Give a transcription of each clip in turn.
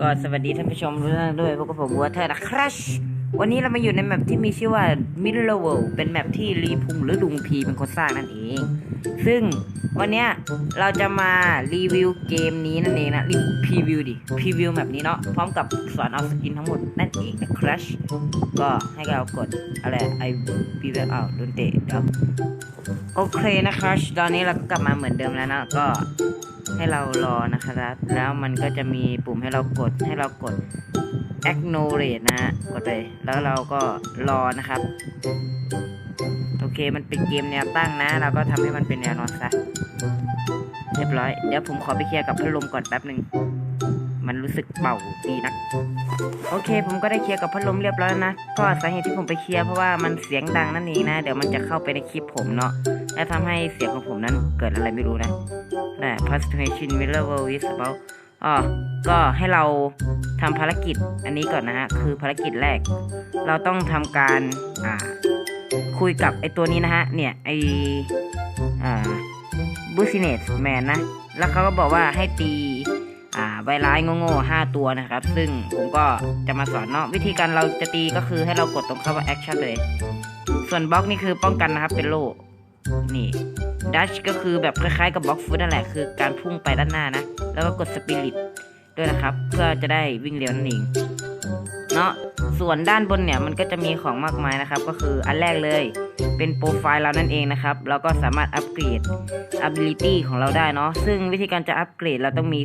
ก็สวัสดีท่านผู้ชมทุกท่านด้วยพวกบผมวัวเธอนะครับวันนี้เรามาอยู่ในแมปที่มีชื่อว่า Middle World เป็นแมปที่รีพุงหรือลุงพีเป็นคนสร้างนั่นเอง ซึ่งวันนี้เราจะมารีวิวเกมนี้นั่นเองนะรีพรีวิวดิพรีวิวแบบนี้เนาะพร้อมกับสอนเอาสกินทั้งหมดนั่นเองนะครับก็ให้เรากดอะไรไอพีเวลเอาโดนเตะเดี๋ยวโอเคนะครับตอนนี้เราก็กลับมาเหมือนเดิมแล้วนะก็ ให้เรารอนะครับ แล้วมันก็จะมีปุ่มให้เรากดให้เรากด acknowledge นะฮะกดไปแล้วเราก็รอนะครับ โอเคมันเป็นเกมแนวตั้งนะ เราก็ทำให้มันเป็นแนวนอนซะเรียบร้อย เดี๋ยวผมขอไปเคลียร์กับพัดลมก่อนแป๊บหนึ่งมันรู้สึกเป่าดีนัก โอเค ผมก็ได้เคลียร์กับพัดลมเรียบร้อยแล้วนะ ก็สาเหตุที่ผมไปเคลียร์เพราะว่ามันเสียงดังนั่นเองนะ เดี๋ยวมันจะเข้าไปในคลิปผมเนาะ และทำให้เสียงของผมนั้นเกิดอะไรไม่รู้นะ นะ presentation mirror world is about อ๋อก็ให้เราทำภารกิจอันนี้ก่อนนะฮะ คือภารกิจแรก เราต้องทำการอ่าคุยกับไอตัวนี้นะฮะ เนี่ย ไออ่า business man นะ แล้วเขาก็บอกว่าให้ตีอ่าใบร้ายโง่ๆห้าตัวนะครับ ซึ่งผมก็จะมาสอนเนาะวิธีการเราจะตีก็คือให้เรากดตรงคำว่า action เลย ส่วนบล็อกนี่คือป้องกันนะครับเป็นโล่ นี่ดัชก็คือแบบคล้ายๆกับบล็อกฟุตนั่นแหละคือการพุ่งไปด้านหน้านะ แล้วก็กดสปิริตด้วยนะครับ เพื่อจะได้วิ่งเร็วนั่นเองเนาะส่วนด้านบนเนี่ยมันก็จะมีของมากมายนะครับ ก็คืออันแรกเลยเป็นโปรไฟล์เรานั่นเองนะครับเราก็สามารถอัปเกรด ability ของเราได้เนาะซึ่งวิธีการจะอัปเกรดเราต้องมี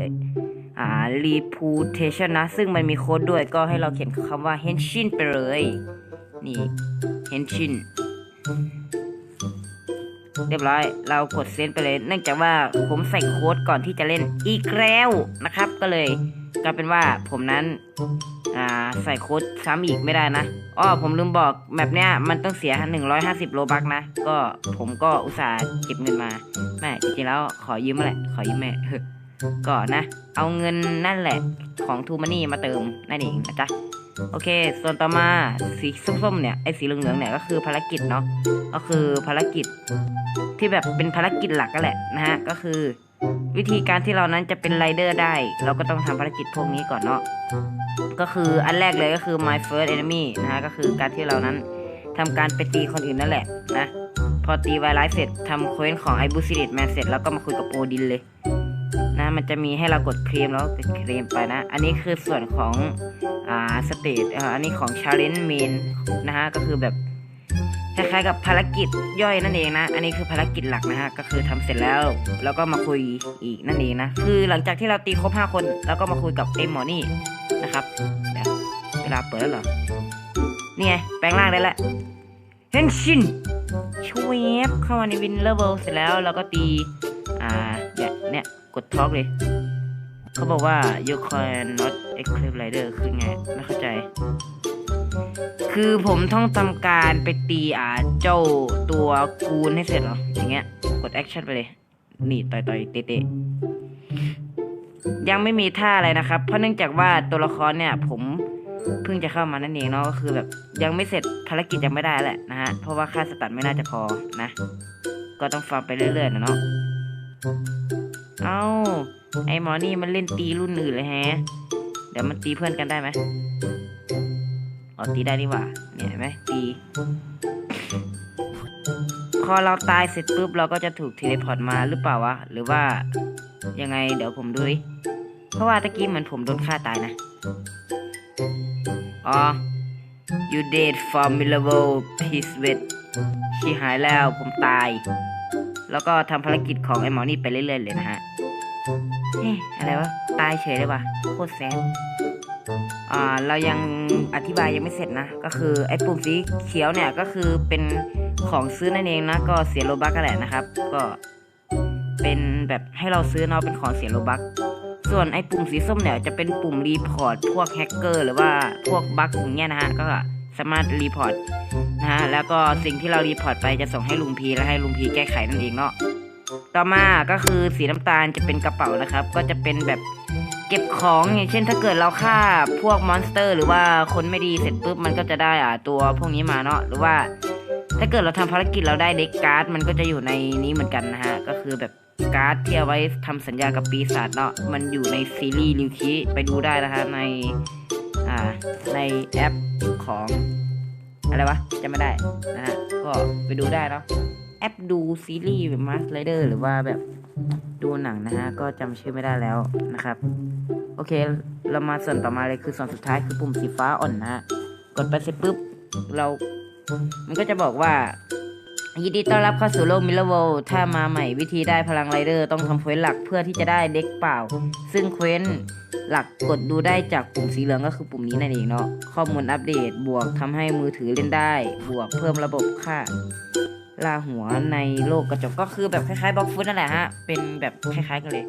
400อ่า reputation นะ ซึ่งมันมีโค้ดด้วยก็ให้เราเขียนคำว่า henshin ไปเลย นี่ henshin เรียบร้อย เรากดเซนไปเลย เนื่องจากว่าผมใส่โค้ดก่อนที่จะเล่นอีกแล้วนะครับ ก็เลยกลายเป็นว่าผมนั้นใส่โค้ดซ้ำอีกไม่ได้นะอ้อผมลืมบอกแบบเนี้ยมันต้องเสีย 150 โลบักนะ ก็ผมก็อุตส่าห์เก็บเงินมาแม่จริงๆแล้วขอยืมมาแหละ ขอยืมแม่ก็นะ เอาเงินนั่นแหละของทูมานี่มาเติมนั่นเองนะจ๊ะ โอเค ส่วนต่อมาสีส้มๆเนี่ยไอ้สีเหลืองๆเนี่ยก็คือภารกิจเนาะก็คือภารกิจที่แบบเป็นภารกิจหลักก็แหละนะฮะก็คือ วิธีการที่เรานั้นจะเป็นไรเดอร์ได้ เราก็ต้องทำภารกิจพวกนี้ก่อนเนาะก็คืออันแรกเลยก็คือ my first enemy นะฮะก็คือการที่เรานั้นทำการไปตีคนอื่นนั่นแหละนะพอตีไวรัสเสร็จทำเควสของไอ้บูซิเดตแมนเสร็จแล้วก็มาคุยกับโอดินเลย มันจะมีให้เรากดเคลมแล้วก็กดเคลมไปนะ อันนี้คือส่วนของอ่าสเตจอ่าอันนี้ของ challenge main นะฮะก็คือแบบคล้ายๆกับภารกิจย่อยนั่นเองนะ อันนี้คือภารกิจหลักนะฮะ ก็คือทำเสร็จแล้ว แล้วก็มาคุยอีกนั่นเองนะ คือหลังจากที่เราตีครบ 5 คน แล้วก็มาคุยกับไอ้หมอนี่นะครับเดี๋ยวเวลาเปิดแล้วเหรอ นี่ไง แปลงร่างได้แล้วเฮนชินช่วบเข้ามาในวินเลเวลเสร็จแล้ว เราก็ตี อ่าเนี่ย กดท็อกเลย เขาบอกว่า you can not eclipse rider คือไง ไม่เข้าใจ คือผมต้องทำการไปตีอ่าเจ้าตัวกูนให้เสร็จหรอ อย่างเงี้ย กดแอคชั่นไปเลย นี่ต่อยต่อยเตะเตะยังไม่มีท่าอะไรนะครับ เพราะเนื่องจากว่าตัวละครเนี่ย ผมเพิ่งจะเข้ามานั่นเองเนาะก็คือแบบยังไม่เสร็จภารกิจยังไม่ได้แหละนะฮะเพราะว่าค่าสตัดไม่น่าจะพอนะ ก็ต้องฟาร์มไปเรื่อยๆนะเนาะ เอาไอหมอนี่มันเล่นตีรุ่นอื่นเลยแฮะ เดี๋ยวมันตีเพื่อนกันได้ไหมอ๋อตีได้นี่ว่า เนี่ยเห็นไหมตีพอเราตายเสร็จปุ๊บเราก็จะถูกเทเลพอร์ตมาหรือเปล่าวะ หรือว่ายังไงเดี๋ยวผมดูดิเพราะว่าตะกี้เหมือนผมโดนฆ่าตายนะ อ๋อ you dead formidable piece with ชีหายแล้วผมตาย แล้วก็ทำภารกิจของไอ้หมอนี่ไปเรื่อยๆเลยนะฮะเอ๊ะอะไรวะ ตายเฉยเลยว่ะโคตรแซดอ่าเรายังอธิบายยังไม่เสร็จนะ ก็คือไอ้ปุ่มสีเขียวเนี่ยก็คือเป็นของซื้อนั่นเองนะ ก็เสียโลบักกันแหละนะครับ ก็เป็นแบบให้เราซื้อเนาะเป็นของเสียโลบักส่วนไอ้ปุ่มสีส้มเนี่ยจะเป็นปุ่มรีพอร์ตพวกแฮกเกอร์หรือว่าพวกบั๊กอย่างเงี้ยนะฮะก็ สามารถรีพอร์ตนะฮะแล้วก็สิ่งที่เรารีพอร์ตไปจะส่งให้ลุงพีแล้วให้ลุงพีแก้ไขนั่นเองเนาะต่อมาก็คือสีน้ำตาลจะเป็นกระเป๋านะครับ ก็จะเป็นแบบเก็บของอย่างเช่นถ้าเกิดเราฆ่าพวกมอนสเตอร์ หรือว่าคนไม่ดีเสร็จปุ๊บมันก็จะได้อ่าตัวพวกนี้มาเนาะหรือว่า ถ้าเกิดเราทำภารกิจเราได้เด็กการ์ดมันก็จะอยู่ในนี้เหมือนกันนะฮะก็คือแบบการ์ดที่เอาไว้ทำสัญญากับปีศาจเนาะมันอยู่ในซีรีส์ลิวคิไปดูได้นะฮะใน อ่า ในแอปของ อะไรวะจำไม่ได้นะฮะก็ไปดูได้เนาะแอปดูซีรีส์แบบมาสไลเดอร์หรือว่าแบบดูหนังนะฮะ ก็จำชื่อไม่ได้แล้วนะครับ โอเค เรามาส่วนต่อมาเลยคือส่วนสุดท้ายคือปุ่มสีฟ้าอ่อนนะฮะ กดไปเสร็จปุ๊บเรา มันก็จะบอกว่า ยินดีต้อนรับเข้าสู่โลกมิลเลอร์เวลถ้ามาใหม่วิธีได้พลังไรเดอร์ต้องทำเควสหลักเพื่อที่จะได้เด็กเปล่า ซึ่งเควสหลักกดดูได้จากปุ่มสีเหลืองก็คือปุ่มนี้นั่นเองเนาะข้อมูลอัปเดตบวกทำให้มือถือเล่นได้ บวกเพิ่มระบบค่าลาหัวในโลกกระจกก็คือแบบคล้ายๆบล็อกฟุตนั่นแหละฮะ เป็นแบบคล้าย ๆ กันเลย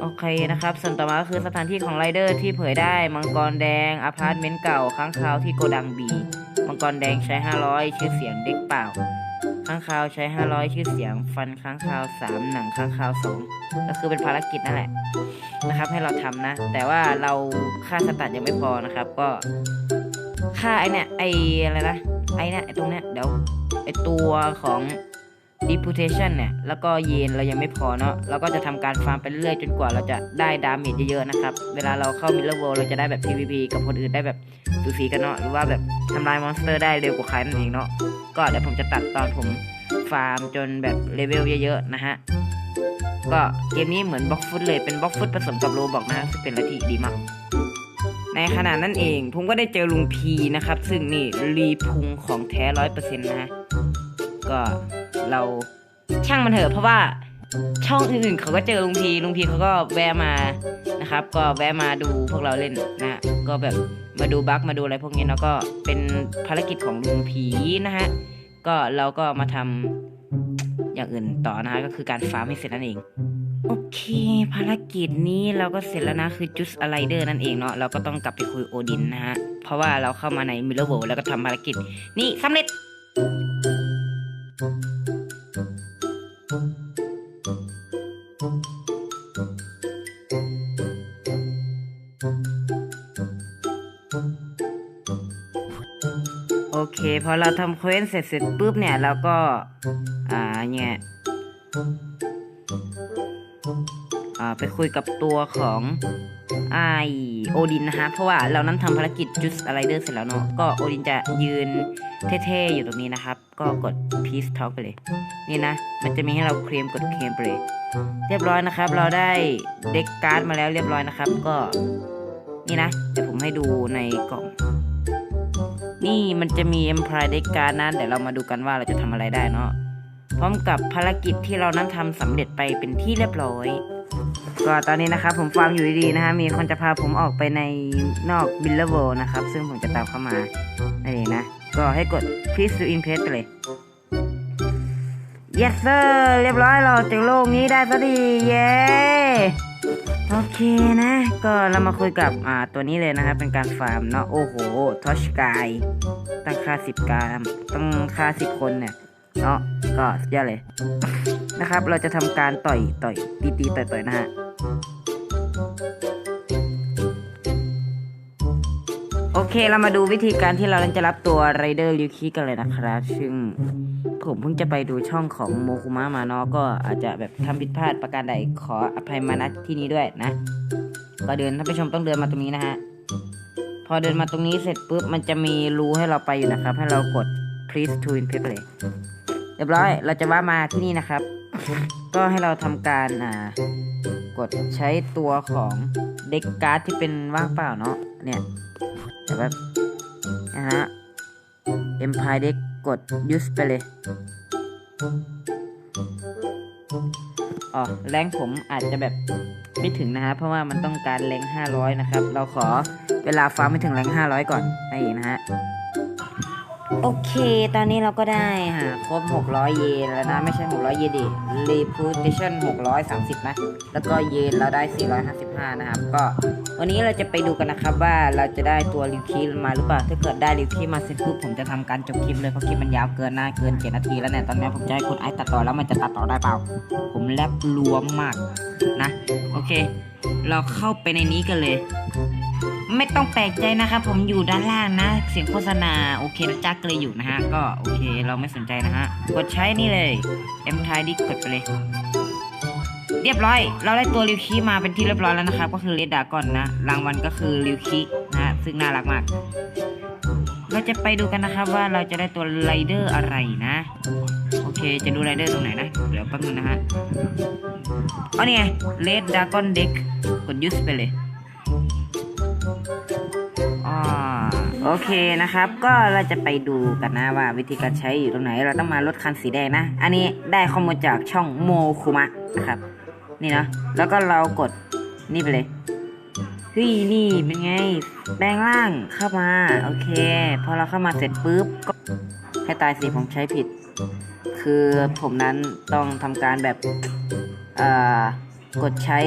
โอเคนะครับ ส่วนต่อมาก็คือสถานที่ของไรเดอร์ที่เผยได้มังกรแดงอพาร์ตเมนต์เก่าค้างคาวที่โกดังบีมังกรแดงใช้ 500 ชื่อเสียงเด็กเปล่า ค้างคาวใช้ 500 ชื่อเสียง ฟันค้างคาว 3 หนังค้างคาว 2 ก็คือเป็นภารกิจนั่นแหละนะครับ ให้เราทำนะ แต่ว่าเราค่าสตัดยังไม่พอนะครับ ก็ค่าไอเนี่ยไออะไรนะไอเนี่ยไอตรงเนี้ยเดี๋ยวไอตัวของ reputation เนี่ย แล้วก็เยนเรายังไม่พอเนาะ เราก็จะทำการฟาร์มไปเรื่อยจนกว่าเราจะได้ดาเมจเยอะๆนะครับ เวลาเราเข้ามิลเลอร์เวิลเราจะได้แบบ PVP กับคนอื่นได้แบบสูสีกันเนาะ หรือว่าแบบทำลายมอนสเตอร์ได้เร็วกว่าใครนั่นเองเนาะ ก็เดี๋ยวผมจะตัดตอนผมฟาร์มจนแบบเลเวลเยอะๆนะฮะ ก็เกมนี้เหมือนบล็อกฟุตเลย เป็นบล็อกฟุตผสมกับโรบอกนะฮะซึ่งเป็นอะไรที่ดีมากในขณะนั้นเองผมก็ได้เจอลุงพีนะครับ ซึ่งนี่รีพุงของแท้ร้อยเปอร์เซ็นต์นะฮะก็ เราช่างมันเถอะเพราะว่าช่องอื่นๆเขาก็เจอลุงพีลุงพีเขาก็แวะมานะครับ ก็แวะมาดูพวกเราเล่นนะก็แบบมาดูบั๊กมาดูอะไรพวกนี้แล้วก็เป็นภารกิจของลุงพีนะฮะก็เราก็มาทำอย่างอื่นต่อนะฮะก็คือการฟาร์มให้เสร็จนั่นเอง โอเค ภารกิจนี้เราก็เสร็จแล้วนะคือจุสอะไรเดอร์นั่นเองเนาะเราก็ต้องกลับไปคุยโอดินนะฮะเพราะว่าเราเข้ามาในมิลเลอร์โวแล้วก็ทำภารกิจนี่สำเร็จ พอเราทำเควสเสร็จเสร็จปุ๊บเนี่ยเราก็ อ่าเนี่ยอ่าไปคุยกับตัวของไอโอดินนะฮะเพราะว่าเรานั้นทำภารกิจจุดอะไรเดอร์เสร็จแล้วเนาะก็โอดินจะยืนเท่ๆอยู่ตรงนี้นะครับ ก็กด peace talk ไปเลย นี่นะ มันจะมีให้เราเคลมกดเคลมไปเลยเรียบร้อยนะครับ เราได้เด็กการ์ดมาแล้วเรียบร้อยนะครับ ก็นี่นะเดี๋ยวผมให้ดูในกล่อง นี่มันจะมี Empire Deck Card นะเดี๋ยวเรามาดูกันว่าเราจะทำอะไรได้เนาะพร้อมกับภารกิจที่เรานั้นทำสำเร็จไปเป็นที่เรียบร้อย ก็ตอนนี้นะครับผมฟาร์มอยู่ดีๆนะฮะมีคนจะพาผมออกไปในนอกบิลเลอร์โวนะครับ ซึ่งผมจะตามเข้ามานั่นเองนะ ก็ให้กด please to impress ไปเลย yes sir เรียบร้อยเราจากโลกนี้ได้สักทีเย้ โอเคนะ ก็เรามาคุยกับอ่าตัวนี้เลยนะครับ เป็นการฟาร์มเนาะโอ้โหทอชกายตั้งค่าสิบกาตั้งค่าสิบคนเนี่ยเนาะก็สุดยอดเลยนะครับ เราจะทำการต่อยต่อยตีตีต่อยต่อยนะฮะ โอเคเรามาดูวิธีการที่เราจะรับตัวไรเดอร์ลิวคิกันเลยนะครับ ซึ่งผมเพิ่งจะไปดูช่องของโมคุมะมาเนาะก็อาจจะแบบทำผิดพลาดประการใดขออภัยมาณที่นี้ด้วยนะ ก็เดินท่านผู้ชมต้องเดินมาตรงนี้นะฮะ พอเดินมาตรงนี้เสร็จปุ๊บมันจะมีรูให้เราไปอยู่นะครับ ให้เรากด please to in p a p e r เลยเรียบร้อย เราจะว่ามาที่นี่นะครับ ก็ให้เราทำการอ่ากดใช้ตัวของเด็กการ์ดที่เป็นว่างเปล่าเนาะ เนี่ยแต่แบบนะฮะ Empire Deck กด use ไปเลยอ๋อแรงผมอาจจะแบบไม่ถึงนะฮะ เพราะว่ามันต้องการแรง500 นะครับ เราขอเวลาฟาร์มไม่ถึงแรง500 ก่อนนั่นเองนะฮะ โอเค ตอนนี้เราก็ได้ฮะครบ 600 เยนแล้วนะ ไม่ใช่ 600 เยนดิ reputation 630 นะ แล้วก็เยนเราได้ 455 นะครับ ก็วันนี้เราจะไปดูกันนะครับว่าเราจะได้ตัวริวคีมาหรือเปล่า ถ้าเกิดได้ริวคีมาเสร็จปุ๊บผมจะทำการจบคลิปเลย เพราะคลิปมันยาวเกินหนะเกิน 7 นาทีแล้วเนี่ย ตอนนี้ผมจะให้คุณไอตัดต่อแล้วมันจะตัดต่อได้เปล่า ผมแลบรวมมากนะ โอเค เราเข้าไปในนี้กันเลย ไม่ต้องแปลกใจนะครับ ผมอยู่ด้านล่างนะ เสียงโฆษณาโอเคนะจักเลยอยู่นะฮะ ก็โอเคเราไม่สนใจนะฮะ กดใช้นี่เลย M ทายดิกดไปเลย เรียบร้อย เราได้ตัวริวคิมาเป็นที่เรียบร้อยแล้วนะครับ ก็คือเลดดากอนนะ รางวัลก็คือริวคินะฮะซึ่งน่ารักมาก เราจะไปดูกันนะครับว่าเราจะได้ตัวไรเดอร์อะไรนะ โอเคจะดูไรเดอร์ตรงไหนนะ เดี๋ยวแป๊บนึงนะฮะอ๋อนี่ไงเลดดากอนเด็กกดยูสไปเลย โอเคนะครับ ก็เราจะไปดูกันนะว่าวิธีการใช้อยู่ตรงไหน เราต้องมารถคันสีแดงนะ อันนี้ได้ข้อมูลจากช่องโมคุมะนะครับ นี่นะแล้วก็เรากดนี่ไปเลยเฮ้ยนี่เป็นไง แปลงร่างเข้ามา โอเค พอเราเข้ามาเสร็จปุ๊บก็ให้ตายสิผมใช้ผิด คือผมนั้นต้องทำการแบบเอ่อกดใช้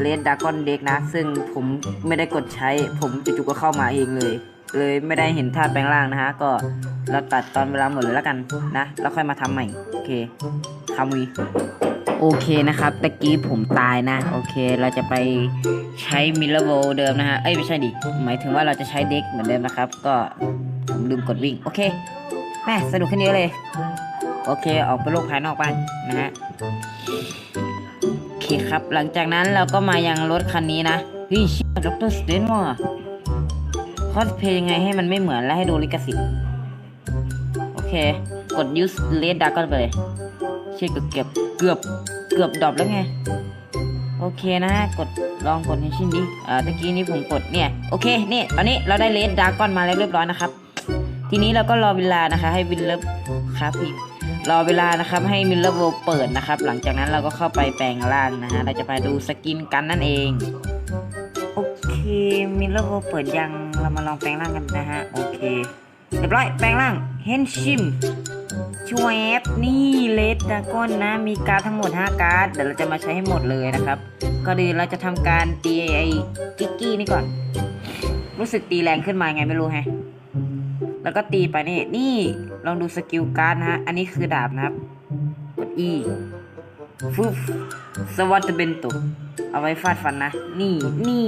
เลดดากอนเด็กนะ ซึ่งผมไม่ได้กดใช้ผมจู่ๆก็เข้ามาเองเลย เลยไม่ได้เห็นท่าแปลงร่างนะฮะ ก็เราตัดตอนเวลาหมดเลยแล้วกันนะ แล้วค่อยมาทำใหม่ โอเคทำวีโอเคนะครับตะกี้ผมตายนะ โอเค เราจะไปใช้มิลเลอร์โวเดิมนะฮะ เอ้ย ไม่ใช่ดิ หมายถึงว่าเราจะใช้เด็กเหมือนเดิมนะครับ ก็ผมลืมกดวิ่ง โอเค แม่สนุกขึ้นเยอะเลย โอเค ออกไปโลกภายนอกบ้านนะฮะ โอเคครับ หลังจากนั้นเราก็มายังรถคันนี้นะเฮ้ยชิดรสเตนว่ะ คอสเพย์ยังไงให้มันไม่เหมือนและให้ดูลิขสิทธิ์ โอเค กด use red dragon ไปเลยเชี่ยเกือบเกือบเกือบดรอปแล้วไง โอเคนะกดลองกดให้ชินดิอ่าตะกี้นี้ผมกดเนี่ย โอเคนี่ตอนนี้เราได้เลดดากอนมาแล้วเรียบร้อยนะครับ ทีนี้เราก็รอเวลานะคะ ให้วินเลฟครับพี่รอเวลานะครับให้มิลเลอร์โวเปิดนะครับ หลังจากนั้นเราก็เข้าไปแปลงร่างนะฮะเราจะไปดูสกินกันนั่นเอง โอเคมิลเลอร์โวเปิดยัง เรามาลองแปลงร่างกันนะฮะ โอเคเรียบร้อยแปลงร่างเฮนชิมชวบนี่เลดดาก้อนนะ มีการ์ดทั้งหมด 5 การ์ด เดี๋ยวเราจะมาใช้ให้หมดเลยนะครับ ก็ดีเราจะทำการตีไอ้กิกกี้นี่ก่อน รู้สึกตีแรงขึ้นมาไงไม่รู้ฮะ แล้วก็ตีไปนี่นี่ลองดูสกิลการ์ดนะฮะ อันนี้คือดาบนะครับ กด E ฟึบสวัสดเบนตุเอาไว้ฟาดฟันนะ นี่นี่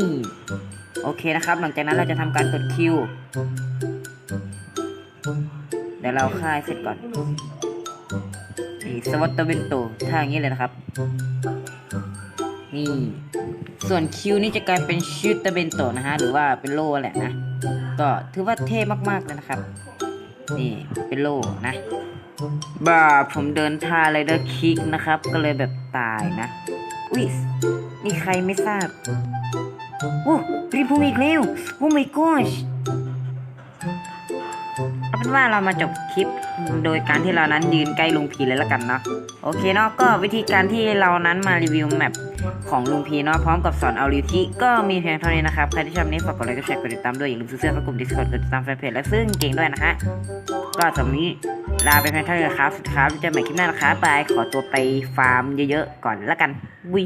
โอเคนะครับ หลังจากนั้นเราจะทำการกดคิวเดี๋ยวเราค่ายเสร็จก่อนนี่สวัสดเบนโตถ้าอย่างนี้เลยนะครับ นี่ ส่วนคิวนี่จะกลายเป็นชิวตเบนโตนะฮะ หรือว่าเป็นโล่แหละนะ ก็ถือว่าเท่มากๆเลยนะครับ นี่เป็นโล่นะ บ้าผมเดินท่าไรเดอร์คิกนะครับ ก็เลยแบบตายนะ อุ้ยนี่ใครไม่ทราบโอ้ รีพูมอีกแล้วโอ้ my gosh เอาเป็นว่าเรามาจบคลิปโดยการที่เรานั้นยืนใกล้ลุงพีเลยละกันเนาะโอเคเนาะก็วิธีการที่เรานั้นมารีวิวแมปของลุงพีเนาะพร้อมกับสอนเอาลิวคิก็มีเพียงเท่านี้นะครับ ใครที่ชอบนี้ฝากกดไลค์กดแชร์กดติดตามด้วยอย่าลืมซื้อเสื้อเข้ากลุ่ม Discord กดติดตามแฟนเพจและซึ่งเก่งด้วยนะฮะก็สำหรับนนี้ลาไปเพียงเท่านี้นะครับสุดท้ายเจอกันใหม่คลิปหน้านะครับบายขอตัวไปฟาร์มเยอะๆก่อนละกันวิ